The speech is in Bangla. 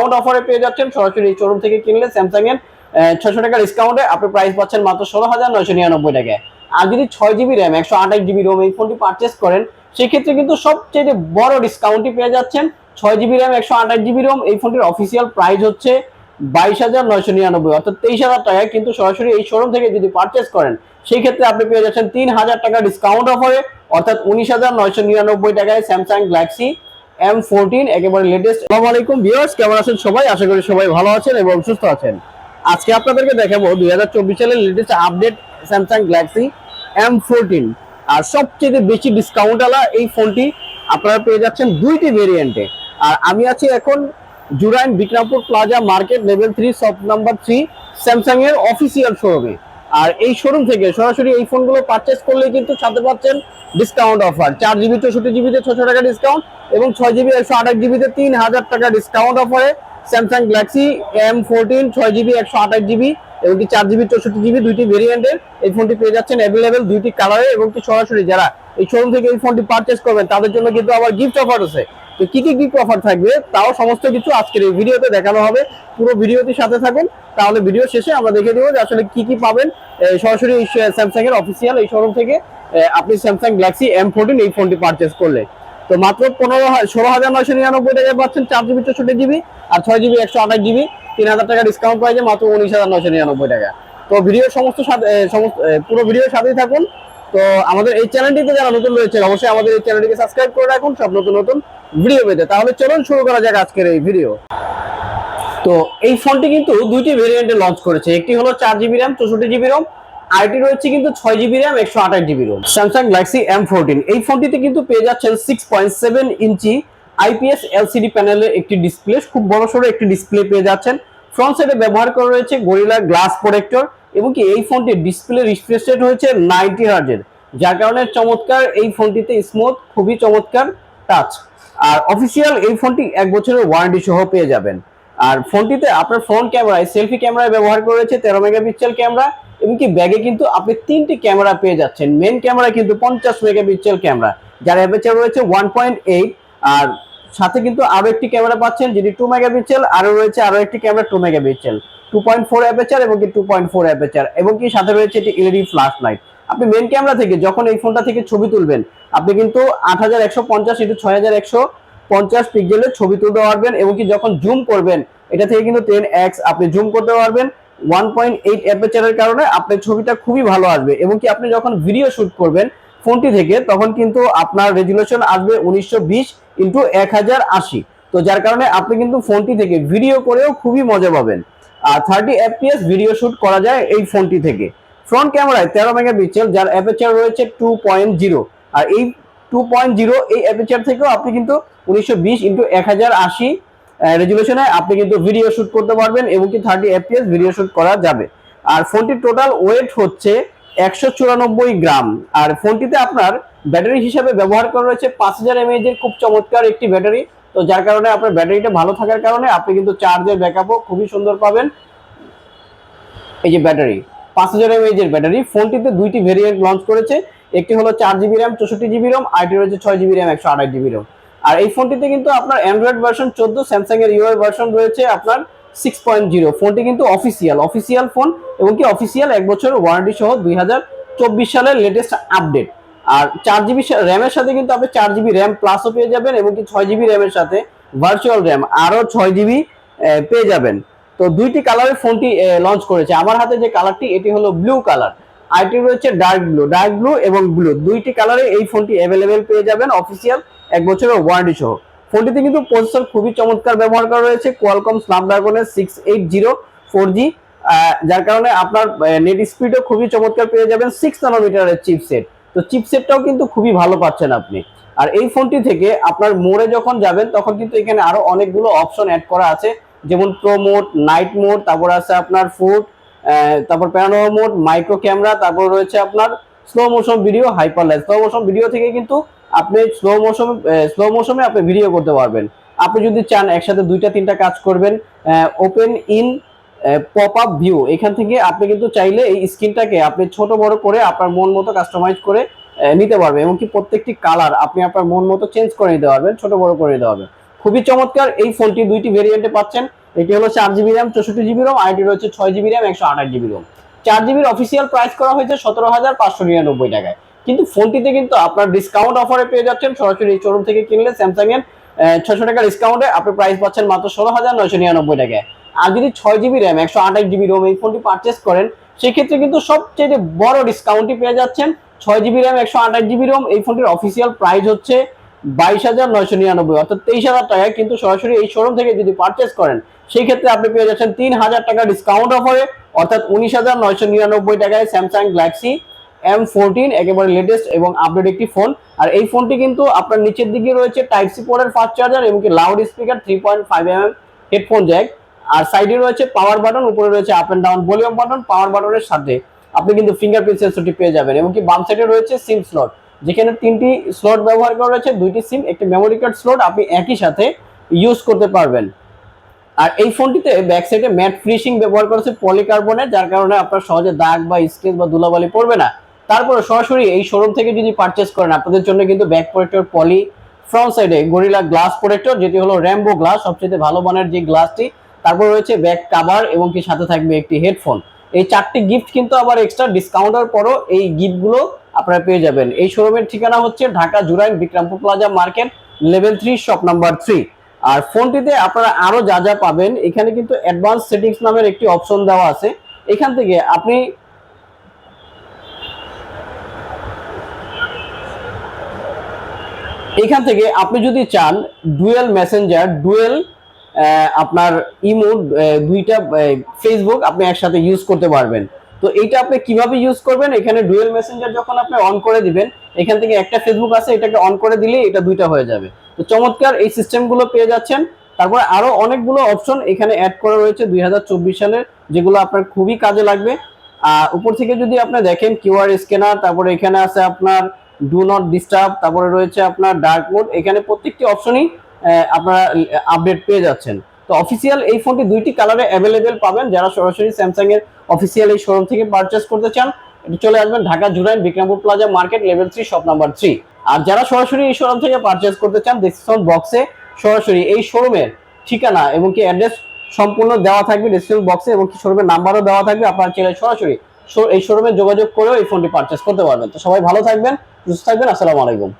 ডিসকাউন্ট অফারে পেয়ে যাচ্ছেন। সরাসরি শোরুম থেকে কিনলে স্যামসাং এর ছশো টাকা ডিসকাউন্টে আপনি প্রাইস পাচ্ছেন মাত্র ষোলো হাজার নয়শো নিরানব্বই টাকায়। আর যদি ছয় জিবি র্যাম একশো আঠাশ জিবি রোম এই ফোনটি পারচেস করেন, সেক্ষেত্রে কিন্তু সবচেয়ে বড় ডিসকাউন্টই পেয়ে যাচ্ছেন ছয় জিবি র্যাম একশো আঠাশ জিবি রোম এই ফোনটির অফিসিয়াল প্রাইস হচ্ছে বাইশ হাজার নয়শো নিরানব্বই। অর্থাৎ তেইশ হাজার টাকায় কিন্তু সরাসরি এই শোরুম থেকে যদি পারচেস করেন সেই ক্ষেত্রে আপনি পেয়ে যাচ্ছেন তিন হাজার টাকা ডিসকাউন্ট অফারে অর্থাৎ উনিশ হাজার নয়শো নিরানব্বই টাকায় স্যামসাং গ্যালাক্সি এম ফোরটিন একেবারে লেটেস্ট আসসালামু আলাইকুম ভিউয়ার্স কেমন আছেন সবাই? আশা করি সবাই ভালো আছেন এবং সুস্থ আছেন। আজকে আপনাদেরকে দেখাবো দুই হাজার চব্বিশ সালের latest update Samsung Galaxy M fourteen আর সবচেয়ে বেশি ডিসকাউন্ট আলা এই ফোনটি আপনারা পেয়ে যাচ্ছেন দুইটি ভেরিয়েন্টে আর আমি আছি এখন Jurain Bikrampur plaza market level three shop number three Samsung এর অফিসিয়াল শোরুমে আর এই শোরুম থেকে সরাসরি এই ফোনগুলো পারচেস করলে কিন্তু সাথে পাচ্ছেন ডিসকাউন্ট অফার চার জিবি চৌষট্টি জিবিতে ছশো টাকা ডিসকাউন্ট এবং ছয় জিবি একশো আঠাশ জিবিতে তিন হাজার টাকা ডিসকাউন্ট অফারে স্যামসাং গ্যালাক্সি এম ফোরটিন ছয় জিবি একশো আঠাশ জিবি এবং কি চার জিবি চৌষট্টি জিবি দুইটি ভেরিয়েন্টের এই ফোনটি পেয়ে যাচ্ছেন অ্যাভেলেবেল দুইটি কালারে এবং কি সরাসরি যারা এই শোরুম থেকে এই ফোনটি পারচেস করবেন, তাদের জন্য কিন্তু আবার গিফট অফার আছে। তো কি কি গিফট অফার থাকবে, তাও সমস্ত কিছু আজকের এই ভিডিওতে দেখানো হবে। পুরো ভিডিওটির সাথে থাকুন। তাহলে ভিডিও শেষে আমরা দেখে দেবো যে আসলে কি কি পাবেন সরাসরি স্যামসাং এর অফিসিয়াল এই শোরুম থেকে আপনি স্যামসাং গ্যালাক্সি এম ফোরটিন এই ফোনটি পারচেস করলে। তো মাত্র পনেরো ষোলো হাজার নয়শো নিরানব্বই টাকায় পাচ্ছেন চার জিবি চৌষট্টি জিবি আর ছয় জিবি একশো আঠাশ জিবি তিন হাজার টাকা ডিসকাউন্ট পাইছে মাত্র উনিশ হাজার নয়শো নিরানব্বই টাকা। তো ভিডিও সমস্ত সমস্ত পুরো ভিডিওর সাথেই থাকুন। তো আমাদের এই চ্যানেলটিতে যারা নতুন রয়েছে, অবশ্যই আমাদের এই চ্যানেলটিকে সাবস্ক্রাইব করে রাখুন, সব নতুন নতুন ভিডিও পেতে। তাহলে চলুন, শুরু করা যাক আজকের এই ভিডিও তো এই ফোনটি কিন্তু দুইটি ভেরিয়েন্টে লঞ্চ করেছে। একটি হলো চার জিবি র্যাম চৌষট্টি জিবি রোম আরেকটি রয়েছে কিন্তু ছয় জিবি র্যাম একশো আঠাশ GB ROM Samsung Galaxy M fourteen এই ফোনটিতে কিন্তু পেয়ে যাচ্ছেন six point seven inch IPS LCD প্যানেলের একটি ডিসপ্লে খুব বড় সড়ো একটি ডিসপ্লে পেয়ে যাচ্ছেন। ফ্রন্ট সাইডে ব্যবহার করা রয়েছে গরিলা গ্লাস প্রোটেক্টর এবং কি এই ফোনটির ডিসপ্লে রিফ্রেশ রেট হয়েছে নাইনটি হার্জের যার কারণে চমৎকার এই ফোনটিতে স্মুথ খুবই চমৎকার টাচ আর অফিসিয়াল এই ফোনটি এক বছরের ওয়ারেন্টি সহ পেয়ে যাবেন। আর ফোনটিতে আপনার ফ্রন্ট ক্যামেরায় সেলফি ক্যামেরায় ব্যবহার করা রয়েছে তেরো মেগাপিক্সেল ক্যামেরা, এমনকি ব্যাগে কিন্তু আপনি তিনটি ক্যামেরা পেয়ে যাচ্ছেন। মেন ক্যামেরা কিন্তু পঞ্চাশ মেগাপিক্সেল ক্যামেরা। যার অ্যাপেচার রয়েছে ওয়ান পয়েন্ট এইট আর সাথে কিন্তু আরও একটি ক্যামেরা পাচ্ছেন যেটি টু মেগাপিক্সেল আরও রয়েছে আরও একটি camera two megapixel. Two point four aperture এবং কি টু পয়েন্ট ফোর অ্যাপেচার এবং কি সাথে রয়েছে একটি এলইডি ফ্ল্যাশ লাইট আপনি মেন ক্যামেরা থেকে যখন এই ফোনটা থেকে ছবি তুলবেন, আপনি কিন্তু আট হাজার একশো পঞ্চাশ ইন্টু ছয় হাজার একশো পঞ্চাশ পিক্সেলের ছবি তুলতে পারবেন এবং কি যখন জুম করবেন, এটা থেকে কিন্তু টেন এক্স আপনি জুম করতে পারবেন। ওয়ান পয়েন্ট এইট অ্যাপেচারের কারণে আপনার ছবিটা খুবই ভালো আসবে এবং কি আপনি যখন ভিডিও শুট করবেন ফোনটি থেকে, তখন কিন্তু আপনার রেজুলেশন আসবে উনিশশো বিশ এক হাজার আশি। তো যার কারণে আপনি কিন্তু ফোনটি থেকে ভিডিও করেও খুবই মজা পাবেন। আর থার্টি এফপিএস ভিডিও শুট করা যায় এই ফোনটি থেকে। ফ্রন্ট ক্যামেরায় তেরো মেগাপিক্সেল, যার অ্যাপেচার রয়েছে টু পয়েন্ট জিরো আর এই টু পয়েন্ট জিরো এই অ্যাপেচার থেকেও আপনি কিন্তু উনিশশো বিশ ইন্টু এক হাজার আশি রেজুলেশনে আপনি কিন্তু ভিডিও শুট করতে পারবেন এবং কি থার্টি এফপিএস ভিডিও শুট করা যাবে। আর ফোনটির টোটাল ওয়েট হচ্ছে একশো চুরানব্বই গ্রাম। আর ফোনটিতে আপনার ব্যাটারি হিসাবে ব্যবহার করা রয়েছে পাঁচ হাজার এমএএইচ এর খুব চমৎকার একটি ব্যাটারি তো যার কারণে আপনার ব্যাটারিটা ভালো থাকার কারণে আপনি কিন্তু চার্জের ব্যাকআপও খুবই সুন্দর পাবেন। এই যে ব্যাটারি পাঁচ হাজার এমএএইচ এর ব্যাটারি। ফোনটিতে দুইটি ভেরিয়েন্ট লঞ্চ করেছে। একটি হলো চার জিবি র্যাম চৌষট্টি জিবি রোম আরেকটি রয়েছে ছয় জিবি র্যাম একশো আঠাশ জিবি রোম আর এই ফোনটিতে কিন্তু আপনার অ্যান্ড্রয়েড ভার্সন চোদ্দ স্যামসাং এর ইউআই ভার্সন রয়েছে আপনার সিক্স পয়েন্ট জিরো ফোনটি কিন্তু অফিসিয়াল অফিসিয়াল ফোন এবং কি অফিসিয়াল এক বছর ওয়ারেন্টি সহ দুই হাজার চব্বিশ সালের লেটেস্ট আপডেট আর চার জিবি র্যামের সাথে কিন্তু আপনি চার জিবি র্যাম প্লাসও পেয়ে যাবেন এবং কি ছয় জিবি র্যামের সাথে ভার্চুয়াল র্যাম আরও ছয় জিবি পেয়ে যাবেন। তো দুইটি কালারের ফোনটি লঞ্চ করেছে। আমার হাতে যে কালারটি এটি হলো ব্লু কালার আইটি রয়েছে ডার্ক ব্লু ডার্ক ব্লু এবং ব্লু দুইটি কালারে এই ফোনটি অ্যাভেলেবেল পেয়ে যাবেন অফিসিয়াল এক বছরের ওয়ারেন্টি সহ। ফোনটিতে কিন্তু প্রসেসর খুবই চমৎকার ব্যবহার করা রয়েছে। Qualcomm স্ন্যাপড্রাগনের six eight zero four G যার কারণে আপনার নেট স্পিডও খুবই চমৎকার পেয়ে যাবেন সিক্স নানোমিটারের চিপসেট তো চিপসেটটাও কিন্তু খুবই ভালো পাচ্ছেন আপনি। আর এই ফোনটি থেকে আপনার মোড়ে যখন যাবেন, তখন কিন্তু এখানে আরও অনেকগুলো অপশন অ্যাড করা আছে। যেমন প্রো মোড নাইট মোড তারপর আছে আপনার ফুড তারপর প্যানোরা মোড মাইক্রো ক্যামেরা তারপর রয়েছে আপনার slow motion video hyper light slow motion video থেকে কিন্তু আপনি স্লো মোশন স্লো মোশনে আপনি ভিডিও করতে পারবেন। আপনি যদি চান একসাথে দুইটা, তিনটা কাজ করবেন open in pop up view এখান থেকে আপনি কিন্তু চাইলে এই স্ক্রিনটাকে আপনি ছোট, বড় করে আপনার মন মতো কাস্টমাইজ করে নিতে পারবেন। এমনকি প্রত্যেকটি কালার আপনি আপনার মন মতো চেঞ্জ করে নিতে পারবেন, ছোট, বড় করে নিতে পারবেন। খুবই চমৎকার। এই ফোনটি দুইটি ভেরিয়েন্টে পাচ্ছেন। এটি হলো চার জিবি র্যাম চৌষট্টি জিবি রোম আইটি রয়েছে ছয় জিবি র্যাম একশো আঠাশ জিবি রোম চার জিবির অফিসিয়াল প্রাইস করা হয়েছে সতেরো হাজার পাঁচশো নিরানব্বই টাকায়। কিন্তু ফোনটিতে কিন্তু আপনার ডিসকাউন্ট অফারে পেয়ে যাচ্ছেন। সরাসরি এই শোরুম থেকে কিনলে স্যামসাং এর ছশো টাকা ডিসকাউন্টে আপনি প্রাইস পাচ্ছেন মাত্র ষোলো হাজার নয়শো নিরানব্বই টাকায়। আর যদি ছয় জিবি র্যাম একশো আঠাশ জিবি রোম এই ফোনটি পারচেস করেন, সেক্ষেত্রে কিন্তু সবচেয়ে বড় ডিসকাউন্টই পেয়ে যাচ্ছেন। ছয় জিবি র্যাম একশো আঠাশ জিবি রোম এই ফোনটির অফিসিয়াল প্রাইস হচ্ছে বাইশ হাজার নয়শো নিরানব্বই, অর্থাৎ তেইশ হাজার টাকায় কিন্তু সরাসরি এই শোরুম থেকে যদি পারচেস করেন সেই ক্ষেত্রে আপনি পেয়ে যাচ্ছেন তিন হাজার টাকা ডিসকাউন্ট অফারে অর্থাৎ উনিশ হাজার নয়শো নিরানব্বই টাকায় স্যামসাং গ্যালাক্সি এম ফোরটিন একেবারে লেটেস্ট এবং আপডেট একটি ফোন আর এই ফোনটি কিন্তু আপনার নিচের দিকে রয়েছে টাইপ সি পোর্টের ফাস্ট চার্জার এবং loud speaker three point five M M headphone jack আর সাইডে রয়েছে পাওয়ার বাটন উপরে রয়েছে up and down volume button power বাটনের সাথে। আপনি কিন্তু ফিঙ্গারপ্রিন্ট সেন্সরটি পেয়ে যাবেন এবং কি বাম সাইডে রয়েছে সিম স্লট যেখানে তিনটি স্লট ব্যবহার করা রয়েছে, দুইটি সিম একটি মেমোরি কার্ড স্লট আপনি একই সাথে ইউজ করতে পারবেন। আর এই ফোনটিতে ব্যাক সাইডে ম্যাট ফিনিশিং ব্যবহার করেছে পলিকার্বনের যার কারণে আপনার সহজে দাগ বা স্ক্রেচ বা ধুলাবালি পড়বে না। তারপরে সরাসরি এই শোরুম থেকে যদি পারচেস করেন, আপনাদের জন্য কিন্তু ব্যাক প্রোটেক্টর পলি ফ্রন্ট সাইডে গরিলা গ্লাস প্রোটেক্টর যেটি হলো র্যাম্বো গ্লাস সবচেয়ে ভালো মানের যে গ্লাসটি তারপর রয়েছে ব্যাক কাভার এবং কি সাথে থাকবে একটি হেডফোন এই চারটি গিফট কিন্তু আবার এক্সট্রা ডিসকাউন্টের পরও এই গিফটগুলো আপনারা পেয়ে যাবেন। এই শোরুমের ঠিকানা হচ্ছে Dhaka Jurain Bikrampur plaza market, level three, shop number three. আর ফোনটিতে আপনারা আরও যা যা পাবেন, এখানে কিন্তু অ্যাডভান্স সেটিংস নামের একটি অপশন দেওয়া আছে। এখান থেকে আপনি এখান থেকে আপনি যদি চান, ডুয়েল মেসেঞ্জার, ডুয়েল আপনার ইমো দুইটা ফেসবুক আপনি একসাথে ইউজ করতে পারবেন। তো এইটা আপনি কীভাবে ইউজ করবেন? এখানে ডুয়েল মেসেঞ্জার যখন আপনি অন করে দিবেন, এখান থেকে একটা ফেসবুক আছে, এটাকে অন করে দিলে এটা দুইটা হয়ে যাবে। তো চমৎকার, এই সিস্টেমগুলো পেয়ে যাচ্ছেন। তারপরে আরও অনেকগুলো অপশন এখানে অ্যাড করা রয়েছে দুই হাজার চব্বিশ সালের, যেগুলো আপনার খুবই কাজে লাগবে। আর উপর থেকে যদি আপনি দেখেন কিউআর স্ক্যানার তারপরে এখানে আছে আপনার ডু নট ডিস্টার্ব তারপরে রয়েছে আপনার ডার্ক মোড এখানে প্রত্যেকটি অপশনই আপনারা আপডেট পেয়ে যাচ্ছেন। তো অফিসিয়াল এই ফোনটি দুইটি কালারে অ্যাভেলেবেল পাবেন। যারা সরাসরি স্যামসাং এর অফিসিয়াল এই শোরুম থেকে পারচেস করতে চান চলে আসবেন Dhaka Jurain Bikrampur plaza market level three shop number three আর যারা সরাসরি এই শোরুম থেকে পারচেস করতে চান ডিসকাউন্ট বক্সে সরাসরি এই শোরুমের ঠিকানা এবং কি অ্যাড্রেস সম্পূর্ণ দেওয়া থাকবে ডিসক্রিপশন বক্সে এবং কি শোরুমের নাম্বারও দেওয়া থাকবে। আপনারা চাইলে সরাসরি এই শোরুমে যোগাযোগ করেও এই ফোনটি পারচেস করতে পারবেন। তো সবাই ভালো থাকবেন, সুস্থ থাকবেন, আসসালামু আলাইকুম।